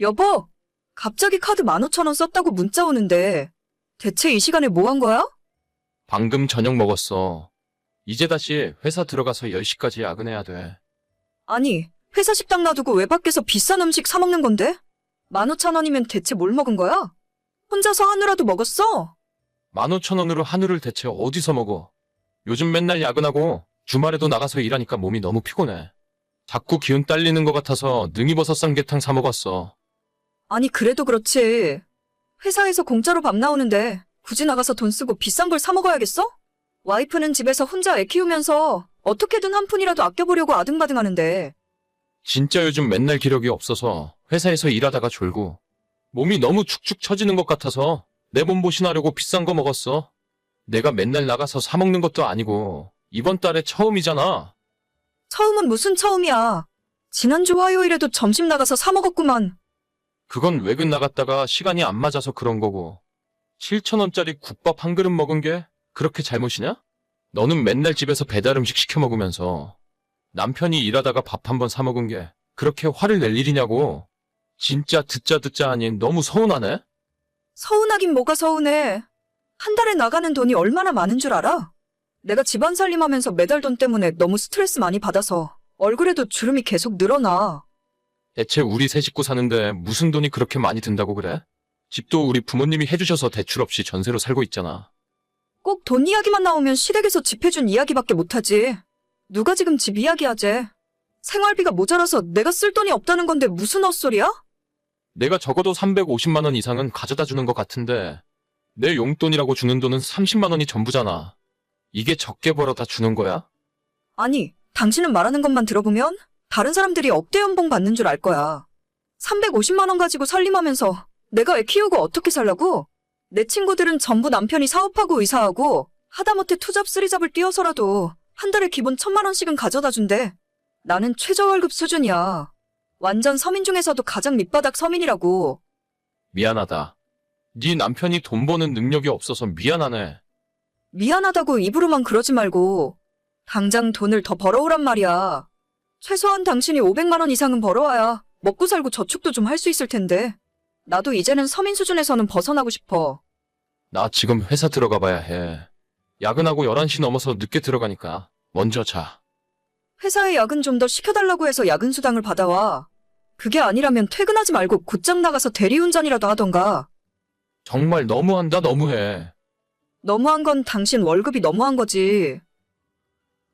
여보, 갑자기 카드 15,000원 썼다고 문자 오는데 대체 이 시간에 뭐 한 거야? 방금 저녁 먹었어. 이제 다시 회사 들어가서 10시까지 야근해야 돼. 아니, 회사 식당 놔두고 왜 밖에서 비싼 음식 사 먹는 건데? 15,000원이면 대체 뭘 먹은 거야? 혼자서 한우라도 먹었어? 15,000원으로 한우를 대체 어디서 먹어? 요즘 맨날 야근하고 주말에도 나가서 일하니까 몸이 너무 피곤해. 자꾸 기운 딸리는 것 같아서 능이버섯 삼계탕 사 먹었어. 아니, 그래도 그렇지. 회사에서 공짜로 밥 나오는데 굳이 나가서 돈 쓰고 비싼 걸 사 먹어야겠어? 와이프는 집에서 혼자 애 키우면서 어떻게든 한 푼이라도 아껴보려고 아등바등 하는데 진짜 요즘 맨날 기력이 없어서 회사에서 일하다가 졸고 몸이 너무 축축 처지는 것 같아서 내 몸 보신하려고 비싼 거 먹었어. 내가 맨날 나가서 사 먹는 것도 아니고 이번 달에 처음이잖아. 처음은 무슨 처음이야. 지난주 화요일에도 점심 나가서 사 먹었구만. 그건 외근 나갔다가 시간이 안 맞아서 그런 거고. 7천원짜리 국밥 한 그릇 먹은 게 그렇게 잘못이냐? 너는 맨날 집에서 배달 음식 시켜 먹으면서 남편이 일하다가 밥 한 번 사 먹은 게 그렇게 화를 낼 일이냐고. 진짜 듣자 듣자 하니 너무 서운하네? 서운하긴 뭐가 서운해. 한 달에 나가는 돈이 얼마나 많은 줄 알아? 내가 집안 살림하면서 매달 돈 때문에 너무 스트레스 많이 받아서 얼굴에도 주름이 계속 늘어나. 대체 우리 세 식구 사는데 무슨 돈이 그렇게 많이 든다고 그래? 집도 우리 부모님이 해주셔서 대출 없이 전세로 살고 있잖아. 꼭 돈 이야기만 나오면 시댁에서 집 해준 이야기밖에 못하지. 누가 지금 집 이야기하재? 생활비가 모자라서 내가 쓸 돈이 없다는 건데 무슨 헛소리야? 내가 적어도 350만 원 이상은 가져다 주는 것 같은데 내 용돈이라고 주는 돈은 30만 원이 전부잖아. 이게 적게 벌어다 주는 거야? 아니, 당신은 말하는 것만 들어보면 다른 사람들이 억대 연봉 받는 줄 알 거야. 350만 원 가지고 살림하면서 내가 애 키우고 어떻게 살라고? 내 친구들은 전부 남편이 사업하고 의사하고 하다못해 투잡 쓰리잡을 뛰어서라도 한 달에 기본 천만 원씩은 가져다 준대. 나는 최저월급 수준이야. 완전 서민 중에서도 가장 밑바닥 서민이라고. 미안하다. 네 남편이 돈 버는 능력이 없어서 미안하네. 미안하다고 입으로만 그러지 말고 당장 돈을 더 벌어오란 말이야. 최소한 당신이 500만 원 이상은 벌어와야 먹고 살고 저축도 좀 할 수 있을 텐데. 나도 이제는 서민 수준에서는 벗어나고 싶어. 나 지금 회사 들어가 봐야 해. 야근하고 11시 넘어서 늦게 들어가니까 먼저 자. 회사에 야근 좀 더 시켜달라고 해서 야근 수당을 받아와. 그게 아니라면 퇴근하지 말고 곧장 나가서 대리운전이라도 하던가. 정말 너무한다 너무해. 너무한 건 당신 월급이 너무한 거지.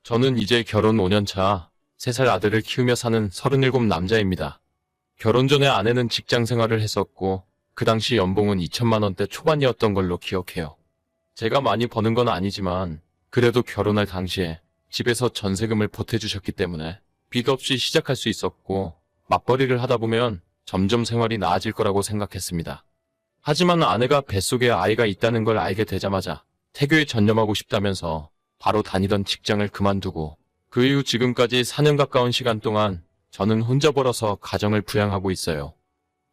저는 이제 결혼 5년 차 3살 아들을 키우며 사는 37 남자입니다. 결혼 전에 아내는 직장 생활을 했었고 그 당시 연봉은 2천만 원대 초반이었던 걸로 기억해요. 제가 많이 버는 건 아니지만 그래도 결혼할 당시에 집에서 전세금을 보태주셨기 때문에 빚 없이 시작할 수 있었고 맞벌이를 하다 보면 점점 생활이 나아질 거라고 생각했습니다. 하지만 아내가 뱃속에 아이가 있다는 걸 알게 되자마자 태교에 전념하고 싶다면서 바로 다니던 직장을 그만두고 그 이후 지금까지 4년 가까운 시간 동안 저는 혼자 벌어서 가정을 부양하고 있어요.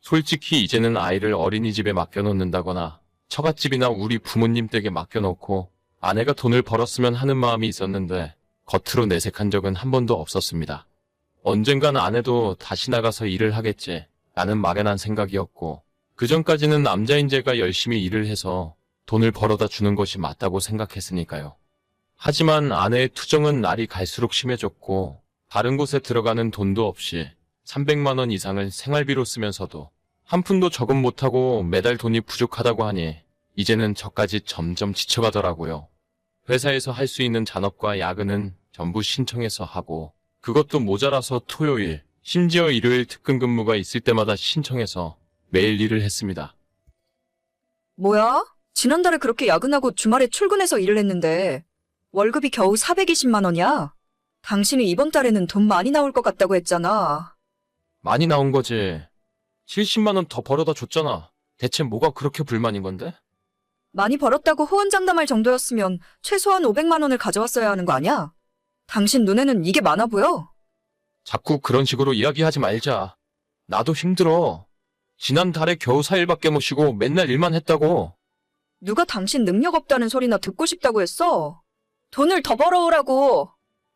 솔직히 이제는 아이를 어린이집에 맡겨놓는다거나 처갓집이나 우리 부모님 댁에 맡겨놓고 아내가 돈을 벌었으면 하는 마음이 있었는데 겉으로 내색한 적은 한 번도 없었습니다. 언젠간 아내도 다시 나가서 일을 하겠지 라는 막연한 생각이었고 그 전까지는 남자인 제가 열심히 일을 해서 돈을 벌어다 주는 것이 맞다고 생각했으니까요. 하지만 아내의 투정은 날이 갈수록 심해졌고 다른 곳에 들어가는 돈도 없이 300만 원 이상을 생활비로 쓰면서도 한 푼도 저금 못하고 매달 돈이 부족하다고 하니 이제는 저까지 점점 지쳐가더라고요. 회사에서 할 수 있는 잔업과 야근은 전부 신청해서 하고 그것도 모자라서 토요일, 심지어 일요일 특근 근무가 있을 때마다 신청해서 매일 일을 했습니다. 뭐야? 지난달에 그렇게 야근하고 주말에 출근해서 일을 했는데 월급이 겨우 420만 원이야? 당신이 이번 달에는 돈 많이 나올 것 같다고 했잖아. 많이 나온 거지. 70만 원 더 벌어다 줬잖아. 대체 뭐가 그렇게 불만인 건데? 많이 벌었다고 호언장담할 정도였으면 최소한 500만 원을 가져왔어야 하는 거 아니야? 당신 눈에는 이게 많아 보여? 자꾸 그런 식으로 이야기하지 말자. 나도 힘들어. 지난달에 겨우 4일밖에 못 쉬고 맨날 일만 했다고. 누가 당신 능력 없다는 소리나 듣고 싶다고 했어? 돈을 더 벌어오라고.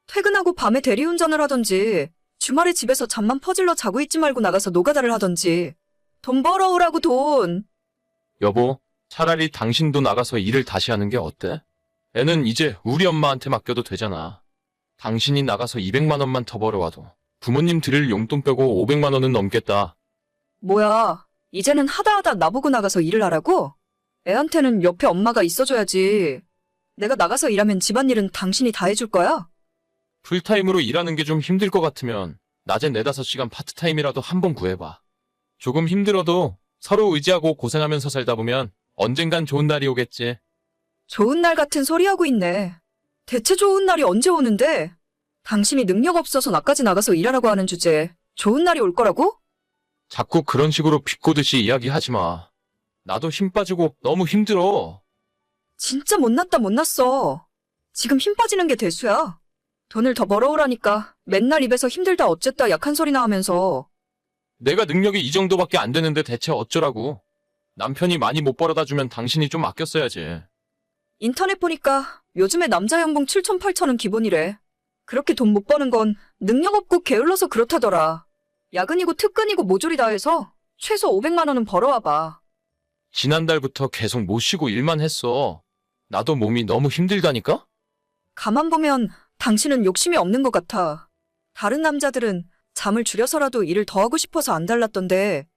퇴근하고 밤에 대리운전을 하던지, 주말에 집에서 잠만 퍼질러 자고 있지 말고 나가서 노가다를 하던지. 돈 벌어오라고 돈. 여보, 차라리 당신도 나가서 일을 다시 하는 게 어때? 애는 이제 우리 엄마한테 맡겨도 되잖아. 당신이 나가서 200만 원만 더 벌어와도 부모님 드릴 용돈 빼고 500만 원은 넘겠다. 뭐야, 이제는 하다 하다 나보고 나가서 일을 하라고? 애한테는 옆에 엄마가 있어줘야지. 내가 나가서 일하면 집안일은 당신이 다 해줄 거야? 풀타임으로 일하는 게 좀 힘들 것 같으면 낮에 4, 5시간 파트타임이라도 한번 구해봐. 조금 힘들어도 서로 의지하고 고생하면서 살다 보면 언젠간 좋은 날이 오겠지. 좋은 날 같은 소리 하고 있네. 대체 좋은 날이 언제 오는데? 당신이 능력 없어서 나까지 나가서 일하라고 하는 주제에 좋은 날이 올 거라고? 자꾸 그런 식으로 비꼬듯이 이야기하지 마. 나도 힘 빠지고 너무 힘들어. 진짜 못났다 못났어. 지금 힘 빠지는 게 대수야. 돈을 더 벌어오라니까 맨날 입에서 힘들다 어쨌다 약한 소리나 하면서 내가 능력이 이 정도밖에 안 되는데 대체 어쩌라고. 남편이 많이 못 벌어다 주면 당신이 좀 아껴 써야지. 인터넷 보니까 요즘에 남자 연봉 7천 8천은 기본이래. 그렇게 돈 못 버는 건 능력 없고 게을러서 그렇다더라. 야근이고 특근이고 모조리 다 해서 최소 500만 원은 벌어와봐. 지난달부터 계속 못 쉬고 일만 했어. 나도 몸이 너무 힘들다니까? 가만 보면 당신은 욕심이 없는 것 같아. 다른 남자들은 잠을 줄여서라도 일을 더 하고 싶어서 안 달랐던데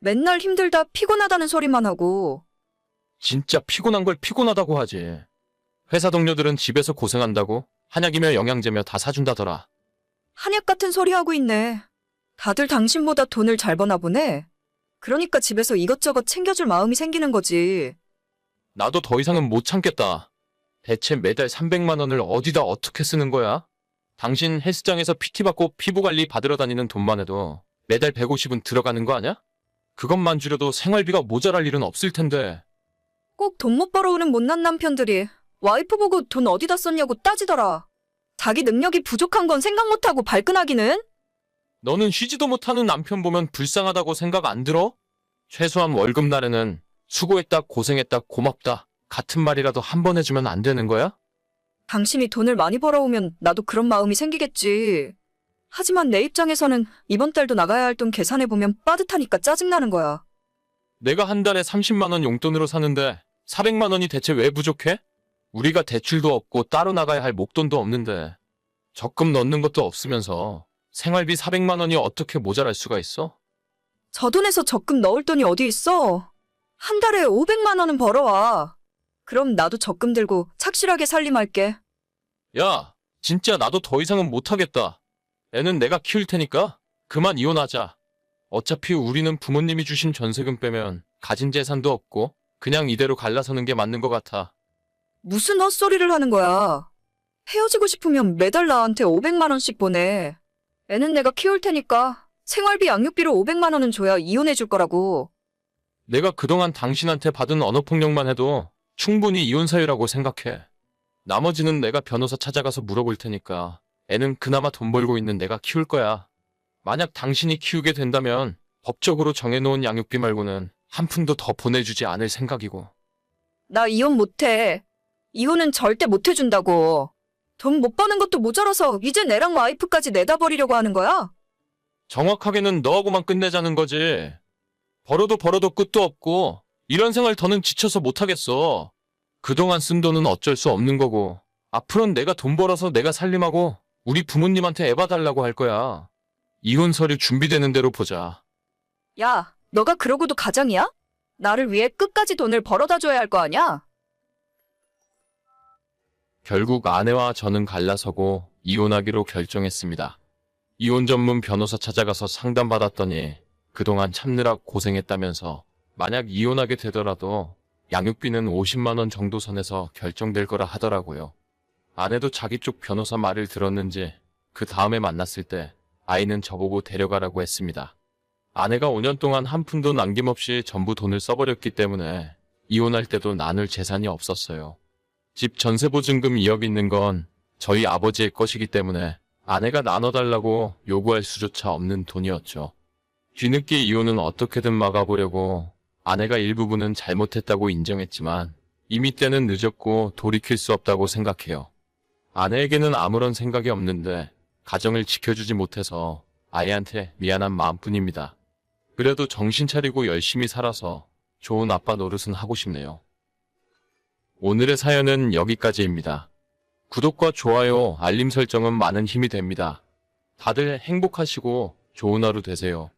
맨날 힘들다 피곤하다는 소리만 하고 진짜 피곤한 걸 피곤하다고 하지. 회사 동료들은 집에서 고생한다고 한약이며 영양제며 다 사준다더라. 한약 같은 소리 하고 있네. 다들 당신보다 돈을 잘 버나 보네. 그러니까 집에서 이것저것 챙겨줄 마음이 생기는 거지. 나도 더 이상은 못 참겠다. 대체 매달 300만 원을 어디다 어떻게 쓰는 거야? 당신 헬스장에서 PT 받고 피부 관리 받으러 다니는 돈만 해도 매달 150은 들어가는 거 아냐? 그것만 줄여도 생활비가 모자랄 일은 없을 텐데. 꼭 돈 못 벌어오는 못난 남편들이 와이프 보고 돈 어디다 썼냐고 따지더라. 자기 능력이 부족한 건 생각 못하고 발끈하기는? 너는 쉬지도 못하는 남편 보면 불쌍하다고 생각 안 들어? 최소한 월급 날에는 수고했다, 고생했다, 고맙다. 같은 말이라도 한 번 해주면 안 되는 거야? 당신이 돈을 많이 벌어오면 나도 그런 마음이 생기겠지. 하지만 내 입장에서는 이번 달도 나가야 할 돈 계산해보면 빠듯하니까 짜증나는 거야. 내가 한 달에 30만 원 용돈으로 사는데 400만 원이 대체 왜 부족해? 우리가 대출도 없고 따로 나가야 할 목돈도 없는데 적금 넣는 것도 없으면서 생활비 400만 원이 어떻게 모자랄 수가 있어? 저 돈에서 적금 넣을 돈이 어디 있어? 한 달에 500만 원은 벌어와. 그럼 나도 적금 들고 착실하게 살림할게. 야, 진짜 나도 더 이상은 못하겠다. 애는 내가 키울 테니까 그만 이혼하자. 어차피 우리는 부모님이 주신 전세금 빼면 가진 재산도 없고 그냥 이대로 갈라서는 게 맞는 것 같아. 무슨 헛소리를 하는 거야. 헤어지고 싶으면 매달 나한테 500만 원씩 보내. 애는 내가 키울 테니까 생활비 양육비로 500만 원은 줘야 이혼해 줄 거라고. 내가 그동안 당신한테 받은 언어폭력만 해도 충분히 이혼 사유라고 생각해. 나머지는 내가 변호사 찾아가서 물어볼 테니까 애는 그나마 돈 벌고 있는 내가 키울 거야. 만약 당신이 키우게 된다면 법적으로 정해놓은 양육비 말고는 한 푼도 더 보내주지 않을 생각이고. 나 이혼 못해. 이혼은 절대 못 해준다고. 돈 못 버는 것도 모자라서 이제 내랑 와이프까지 내다 버리려고 하는 거야? 정확하게는 너하고만 끝내자는 거지. 벌어도 벌어도 끝도 없고 이런 생활 더는 지쳐서 못하겠어. 그동안 쓴 돈은 어쩔 수 없는 거고 앞으로는 내가 돈 벌어서 내가 살림하고 우리 부모님한테 애봐 달라고 할 거야. 이혼 서류 준비되는 대로 보자. 야, 너가 그러고도 가장이야? 나를 위해 끝까지 돈을 벌어다 줘야 할 거 아냐? 결국 아내와 저는 갈라서고 이혼하기로 결정했습니다. 이혼 전문 변호사 찾아가서 상담받았더니 그동안 참느라 고생했다면서 만약 이혼하게 되더라도 양육비는 50만 원 정도 선에서 결정될 거라 하더라고요. 아내도 자기 쪽 변호사 말을 들었는지 그 다음에 만났을 때 아이는 저보고 데려가라고 했습니다. 아내가 5년 동안 한 푼도 남김없이 전부 돈을 써버렸기 때문에 이혼할 때도 나눌 재산이 없었어요. 집 전세보증금 2억 있는 건 저희 아버지의 것이기 때문에 아내가 나눠달라고 요구할 수조차 없는 돈이었죠. 뒤늦게 이혼은 어떻게든 막아보려고 아내가 일부분은 잘못했다고 인정했지만 이미 때는 늦었고 돌이킬 수 없다고 생각해요. 아내에게는 아무런 생각이 없는데 가정을 지켜주지 못해서 아이한테 미안한 마음뿐입니다. 그래도 정신 차리고 열심히 살아서 좋은 아빠 노릇은 하고 싶네요. 오늘의 사연은 여기까지입니다. 구독과 좋아요, 알림 설정은 많은 힘이 됩니다. 다들 행복하시고 좋은 하루 되세요.